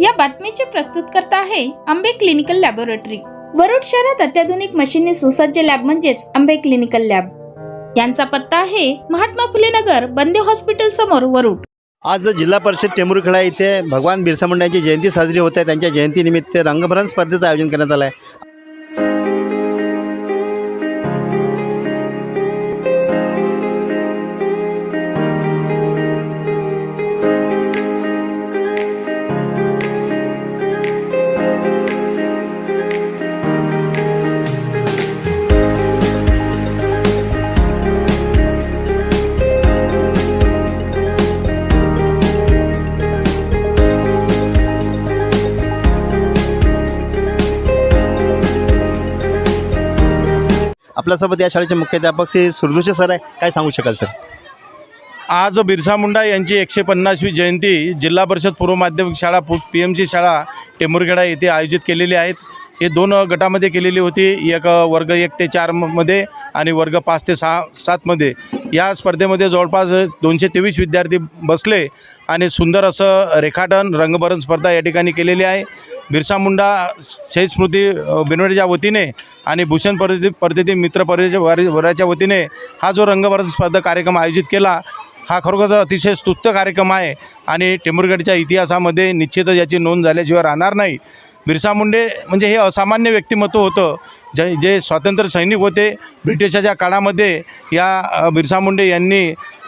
या बातमीचे प्रस्तुत करता आहे आंबे क्लिनिकल लॅबोरेटरी. वरुड शहरात अत्याधुनिक मशीनने सुसज्ज लॅब म्हणजेच आंबे क्लिनिकल लॅब. यांचा पत्ता आहे महात्मा फुले नगर बंदे हॉस्पिटल समोर वरुड. आज जिल्हा परिषद टेंभुरखेडा इथे भगवान बिरसा मुंडा यांची जयंती साजरी होत आहे. त्यांच्या जयंतीनिमित्त रंगभरण स्पर्धेचं आयोजन करण्यात आलं आहे. आपल्यासोबत या शाळेचे मुख्याध्यापक श्री सुरदुचे सर आहे. काय सांगू शकाल सर? आज बिरसा मुंडा यांची एकशे पन्नासवी जयंती जिल्हा परिषद पूर्व माध्यमिक शाळा पु पी एम सी शाळा टेंभुरखेडा येथे आयोजित केलेली आहेत हे दोन गटामध्ये केलेली होती. एक वर्ग एक ते चारमध्ये आणि वर्ग पाच ते सहा सातमध्ये या स्पर्धेमध्ये जवळपास दोनशे तेवीस विद्यार्थी बसले आणि सुंदर असं रेखाटन रंगभरण स्पर्धा या ठिकाणी केलेली आहे. बिरसा मुंडा शहीद स्मृती बिनवडीच्या वतीने आणि भूषण परिधी परिस्थिती मित्र परिवार वराच्या वतीने हा जो रंगभरण स्पर्धा कार्यक्रम आयोजित केला हा खरोखर अतिशय स्तुत्त कार्यक्रम आहे. आणि टेंभुरगडच्या इतिहासामध्ये निश्चितच याची नोंद झाल्याशिवाय राहणार नाही. बिरसा मुंडे म्हणजे हे असामान्य व्यक्तिमत्व होतं. जे जे स्वातंत्र्य सैनिक होते ब्रिटिशाच्या काळामध्ये या बिरसा मुंडे यांनी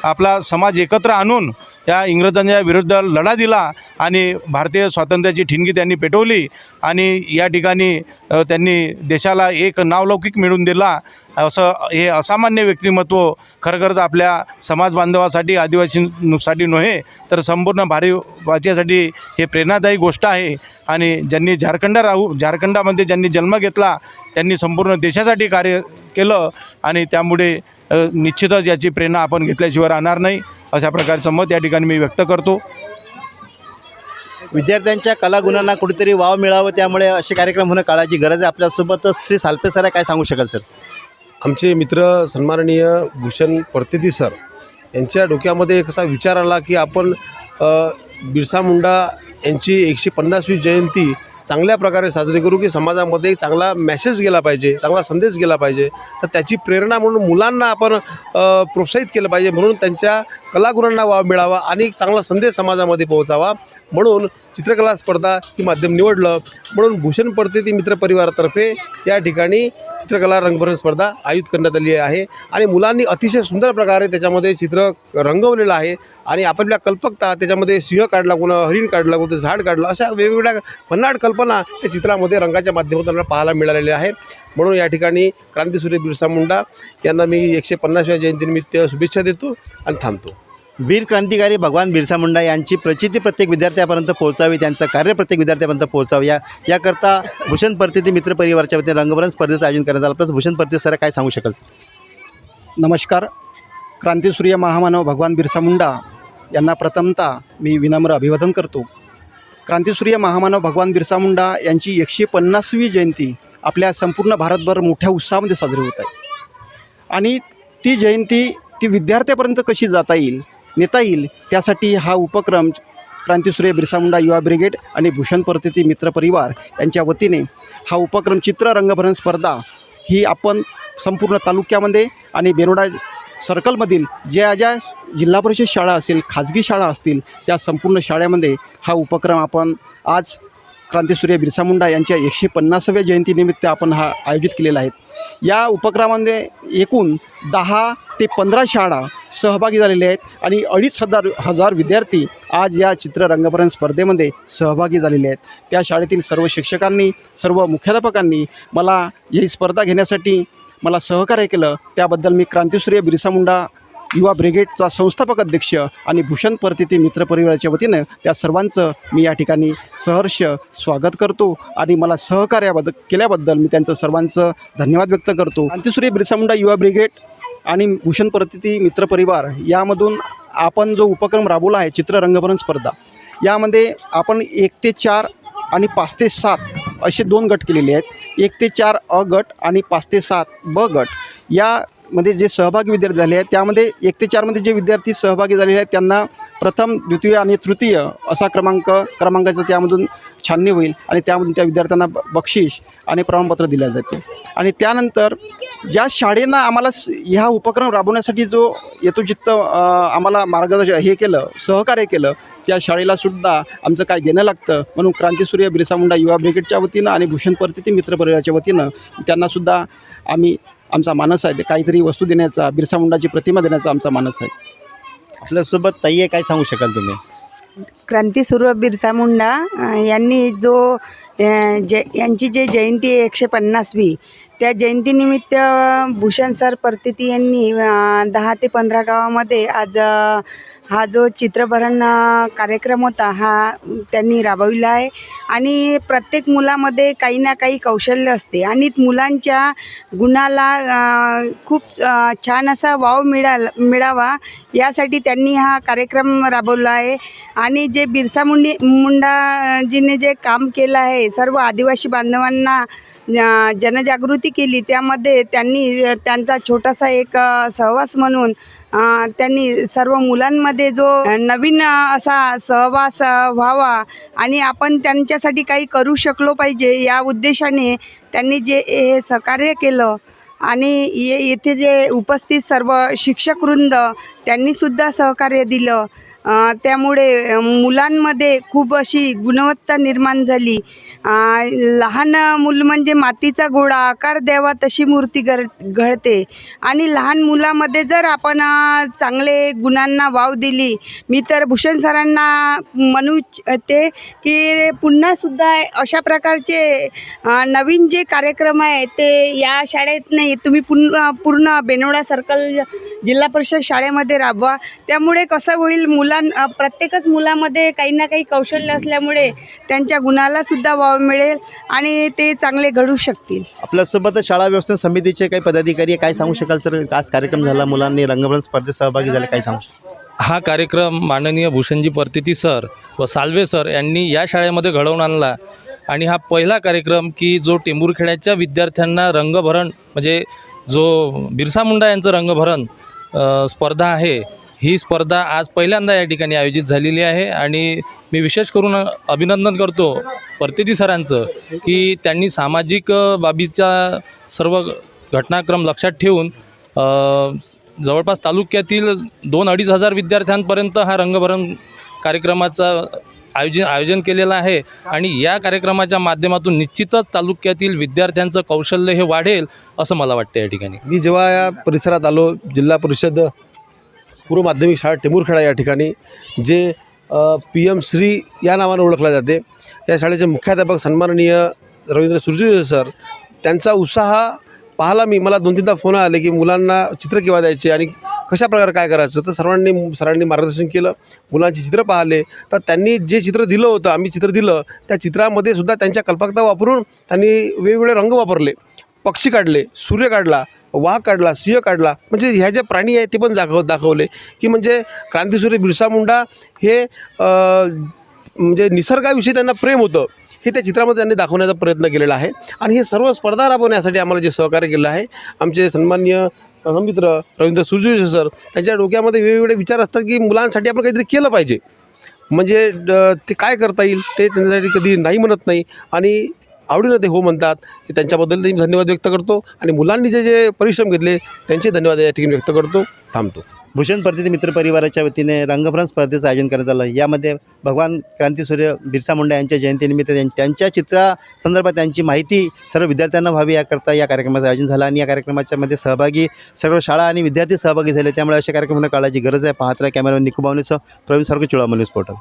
आपला समाज एकत्र आणून त्या इंग्रजांच्या विरुद्ध लढा दिला आणि भारतीय स्वातंत्र्याची ठिणगी त्यांनी पेटवली आणि या ठिकाणी त्यांनी देशाला एक नावलौकिक मिळवून दिला. असं हे असामान्य व्यक्तिमत्व खरोखरच आपल्या समाज बांधवासाठी आदिवासींसाठी नव्हे तर संपूर्ण भारतवासियासाठी हे प्रेरणादायी गोष्ट आहे. आणि ज्यांनी झारखंड राहू झारखंडामध्ये ज्यांनी जन्म घेतला त्यांनी संपूर्ण देशासाठी कार्य केलं आणि त्यामुळे निश्चितच याची प्रेरणा आपण घेतल्याशिवाय राहणार नाही अशा प्रकारचं मत या ठिकाणी मी व्यक्त करतो. विद्यार्थ्यांच्या कलागुणांना कुठेतरी वाव मिळावं त्यामुळे असे कार्यक्रम होणं काळाची गरज आहे. आपल्यासोबत श्री सालपे सर आहे काय सांगू शकाल सर? आमचे मित्र सन्माननीय भूषण परतेती सर यांच्या डोक्यामध्ये एक असा विचार आला की आपण बिरसा मुंडा यांची एकशे पन्नासवी जयंती चांगल्या प्रकारे साजरी करू की समाजामध्ये चांगला मॅसेज गेला पाहिजे चांगला संदेश गेला पाहिजे. तर त्याची प्रेरणा म्हणून मुलांना आपण प्रोत्साहित केलं पाहिजे म्हणून त्यांच्या कलागुणांना वाव मिळावा आणि चांगला संदेश समाजामध्ये पोहोचावा म्हणून चित्रकला स्पर्धा ही माध्यम निवडलं. म्हणून भूषण पडतेती मित्र परिवारातर्फे या ठिकाणी चित्रकला रंगभरण स्पर्धा आयोजित करण्यात आली आहे आणि मुलांनी अतिशय सुंदर प्रकारे त्याच्यामध्ये चित्र रंगवलेलं आहे आणि आपल्या कल्पकता त्याच्यामध्ये सिंह काढला कोणा हरिण काढला कोणतं झाड काढलं अशा वेगवेगळ्या भन्नाट कल्पना त्या चित्रामध्ये रंगाच्या माध्यमातून आपल्याला पाहायला मिळालेल्या आहे. म्हणून या ठिकाणी क्रांतीसूर्य बिरसा मुंडा यांना मी एकशे पन्नासव्या जयंतीनिमित्त शुभेच्छा देतो आणि थांबतो. वीर क्रांतिकारी भगवान बिरसा मुंडा यांची प्रचिती प्रत्येक विद्यार्थ्यापर्यंत पोहोचावी त्यांचं कार्य प्रत्येक विद्यार्थ्यापर्यंत पोहोचावं या याकरता भूषण परतिती मित्र परिवारच्या वतीने रंगभरण स्पर्धेचं आयोजन करण्यात आलं. प्लस भूषण परते सर काय सांगू शकाल? नमस्कार. क्रांतीसूर्य महामानव भगवान बिरसा मुंडा यांना प्रथमतः मी विनम्र अभिवादन करतो. क्रांतिसूर्य महामानव भगवान बिरसा मुंडा यांची एकशे पन्नासवी जयंती आपल्या संपूर्ण भारतभर मोठ्या उत्साहामध्ये साजरी होत आहे. आणि ती जयंती ती विद्यार्थ्यापर्यंत कशी जाता येईल नेता येईल त्यासाठी हा उपक्रम क्रांतिसूर्य बिरसा मुंडा युवा ब्रिगेड आणि भूषण परतिती मित्र परिवार यांच्या वतीने हा उपक्रम चित्र रंगभरण स्पर्धा ही आपण संपूर्ण तालुक्यामध्ये आणि बेरोडा सर्कलमधील ज्या ज्या जिल्हा परिषद शाळा असेल खाजगी शाळा असतील त्या संपूर्ण शाळेमध्ये हा उपक्रम आपण आज क्रांतीसूर्य बिरसा मुंडा यांच्या एकशे पन्नासाव्या जयंतीनिमित्त आपण हा आयोजित केलेला आहे. या उपक्रमामध्ये एकूण दहा ते पंधरा शाळा सहभागी झालेल्या आहेत आणि अडीच हजार हजार विद्यार्थी आज या चित्र स्पर्धेमध्ये सहभागी झालेले आहेत. त्या शाळेतील सर्व शिक्षकांनी सर्व मुख्याध्यापकांनी मला ही स्पर्धा घेण्यासाठी मला सहकार्य केलं. त्याबद्दल मी क्रांतीसूर्य बिरसा मुंडा युवा ब्रिगेडचा संस्थापक अध्यक्ष आणि भूषण परतिती मित्र परिवाराच्या वतीनं त्या सर्वांचं मी या ठिकाणी सहर्ष स्वागत करतो आणि मला सहकार्याबद्दल केल्याबद्दल मी त्यांचं सर्वांचं धन्यवाद व्यक्त करतो. क्रांतीसूर्य बिरसा मुंडा युवा ब्रिगेड आणि भूषण परतिती मित्र परिवार यामधून आपण जो उपक्रम राबवला आहे चित्र रंगभरण स्पर्धा यामध्ये आपण एक ते चार आणि पाच ते सात असे दोन गट केलेले आहेत. एक ते चार अ गट आणि पाच ते सात ब गट. या मध्ये जे सहभागी विद्यार्थी झाले आहेत त्यामध्ये एक ते चारमध्ये जे विद्यार्थी सहभागी झालेले आहेत त्यांना प्रथम द्वितीय आणि तृतीय असा क्रमांक क्रमांकाचा त्यामधून छाननी होईल आणि त्यामधून त्या विद्यार्थ्यांना बक्षीस आणि प्रमाणपत्र दिल्या जाते आणि त्यानंतर ज्या शाळेनं आम्हाला ह्या उपक्रम राबवण्यासाठी जो यथोचित्त अ, आम्हाला मार्गदर्शन हे केलं सहकार्य केलं त्या शाळेला सुद्धा आमचं काय देणं लागतं म्हणून क्रांतीसूर्य बिरसा मुंडा युवा ब्रिगेडच्या वतीनं आणि भूषण परिस्थिती मित्र परिवाराच्या वतीनं त्यांनासुद्धा आम्ही आमचा मानस आहे. काहीतरी वस्तू देण्याचा बिरसा मुंडाची प्रतिमा देण्याचा आमचा मानस आहे. आपल्यासोबत ताई आहे काय सांगू शकाल तुम्ही? क्रांती क्रांतीसूर्य बिरसा मुंडा. यांनी जो जय जे यांची जे जयंती आहे एकशे पन्नासवी त्या जयंतीनिमित्त भूषण सर परतिती यांनी दहा ते पंधरा गावामध्ये आज हा जो चित्रभरण कार्यक्रम होता हा त्यांनी राबविला आहे. आणि प्रत्येक मुलामध्ये काही ना काही कौशल्य असते. आणि मुलांच्या गुणाला खूप छान असा वाव मिळाला मिळावा यासाठी त्यांनी हा कार्यक्रम राबवला आहे. आणि जे बिरसा मुंडी मुंडाजीने जे काम केलं आहे सर्व आदिवासी बांधवांना जनजागृती केली त्यामध्ये त्यांनी त्यांचा छोटासा एक सहवास म्हणून त्यांनी सर्व मुलांमध्ये जो नवीन असा सहवास व्हावा आणि आपण त्यांच्यासाठी काही करू शकलो पाहिजे या उद्देशाने त्यांनी जे हे सहकार्य केलं आणि ये येथे जे उपस्थित सर्व शिक्षकवृंद त्यांनीसुद्धा सहकार्य दिलं. त्यामुळे मुलांमध्ये खूप अशी गुणवत्ता निर्माण झाली. लहान मूल म्हणजे मातीचा गोळा आकार द्यावा तशी मूर्ती घर घडते. आणि लहान मुलामध्ये जर आपण चांगले गुणांना वाव दिली मी तर भूषण सरांना म्हणू इच्छते की पुन्हासुद्धा अशा प्रकारचे नवीन जे कार्यक्रम आहे ते या शाळेत नाही तुम्ही पुन्हा पूर्ण बेनोडा सर्कल जिल्हा परिषद शाळेमध्ये राबवा. त्यामुळे कसं होईल मुलं अ, प्रत्येकच मुलामध्ये काही ना काही कौशल्य असल्यामुळे त्यांच्या गुणाला सुद्धा वाव मिळेल आणि ते चांगले घडू शकतील. आपल्यासोबत शाळा व्यवस्थापन समितीचे काही पदाधिकारी आहे काय सांगू शकाल सर? आज कार्यक्रम झाला मुलांनी रंगभरण स्पर्धेत सहभागी झाले काय सांगू शकाल? हा कार्यक्रम माननीय भूषणजी परतिती सर व साल्वे सर यांनी या शाळेमध्ये घडवून आणला. आणि हा पहिला कार्यक्रम की जो टेंभूरखेड्याच्या विद्यार्थ्यांना रंगभरण म्हणजे जो बिरसा मुंडा यांचं रंगभरण स्पर्धा आहे ही स्पर्धा आज पहिल्यांदा या ठिकाणी आयोजित झालेली आहे आणि मी विशेष करून अभिनंदन करतो परतेजी सरांचं की त्यांनी सामाजिक बाबीचा सर्व घटनाक्रम लक्षात ठेवून जवळपास तालुक्यातील दोन अडीच हजार विद्यार्थ्यांपर्यंत हा रंगभरण कार्यक्रमाचा आयोजन आयोजन केलेलं आहे आणि या कार्यक्रमाच्या माध्यमातून निश्चितच तालुक्यातील विद्यार्थ्यांचं कौशल्य हे वाढेल असं मला वाटतं या ठिकाणी. मी जेव्हा या परिसरात आलो जिल्हा परिषद पूर्व माध्यमिक शाळा टेमुरखेडा या ठिकाणी जे पी एम श्री या नावानं ओळखल्या जाते. या शाळेचे मुख्याध्यापक सन्माननीय रवींद्र सुरजे सर त्यांचा उत्साह पाहिला मी मला दोन तीनदा फोन आले की मुलांना चित्र केव्हा द्यायचे आणि कशा प्रकारे काय करायचं. तर सर्वांनी सरांनी मार्गदर्शन केलं मुलांची चित्र पाहिले. तर त्यांनी जे चित्र दिलं होतं आम्ही चित्र दिलं त्या चित्रामध्ये सुद्धा त्यांच्या कल्पकता वापरून त्यांनी वेगवेगळे रंग वापरले. पक्षी काढले सूर्य काढला वाघ काढला सिंह काढला म्हणजे ह्या ज्या प्राणी आहेत ते पण दाखव दाखवले. की म्हणजे क्रांतीसूर्य बिरसा मुंडा हे म्हणजे निसर्गाविषयी त्यांना प्रेम होतं हे त्या चित्रामध्ये त्यांनी दाखवण्याचा प्रयत्न केलेला आहे. आणि हे सर्व स्पर्धा राबवण्यासाठी आम्हाला जे सहकार्य केलं आहे आमचे सन्मान्य मित्र रवींद्र सुरजू सर त्यांच्या डोक्यामध्ये वेगवेगळे विचार असतात की मुलांसाठी आपण काहीतरी केलं पाहिजे. म्हणजे ड- ते काय करता येईल ते त्यांच्यासाठी कधी नाही म्हणत नाही. आणि आवडीनं ते हो म्हणतात. हे त्यांच्याबद्दल मी धन्यवाद व्यक्त करतो आणि मुलांनी जे जे परिश्रम घेतले त्यांचे धन्यवाद या ठिकाणी व्यक्त करतो थांबतो. भूषण परिस्थिती मित्र परिवाराच्या वतीने रंगभरण स्पर्धेचं आयोजन करण्यात आलं. यामध्ये भगवान क्रांतीसूर्य बिरसा मुंडा यांच्या जयंतीनिमित्त त्यांच्या चित्रासंदर्भात त्यांची माहिती सर्व विद्यार्थ्यांना व्हावी याकरता या कार्यक्रमाचं आयोजन झालं आणि या कार्यक्रमाच्या मध्ये सहभागी सर्व शाळा आणि विद्यार्थी सहभागी झाले. त्यामुळे अशा कार्यक्रमांना काळाची गरज आहे. पाहत राहा कॅमेरा निकुबावणीचं प्रवीण सारखं चुळामणी स्पोर्टल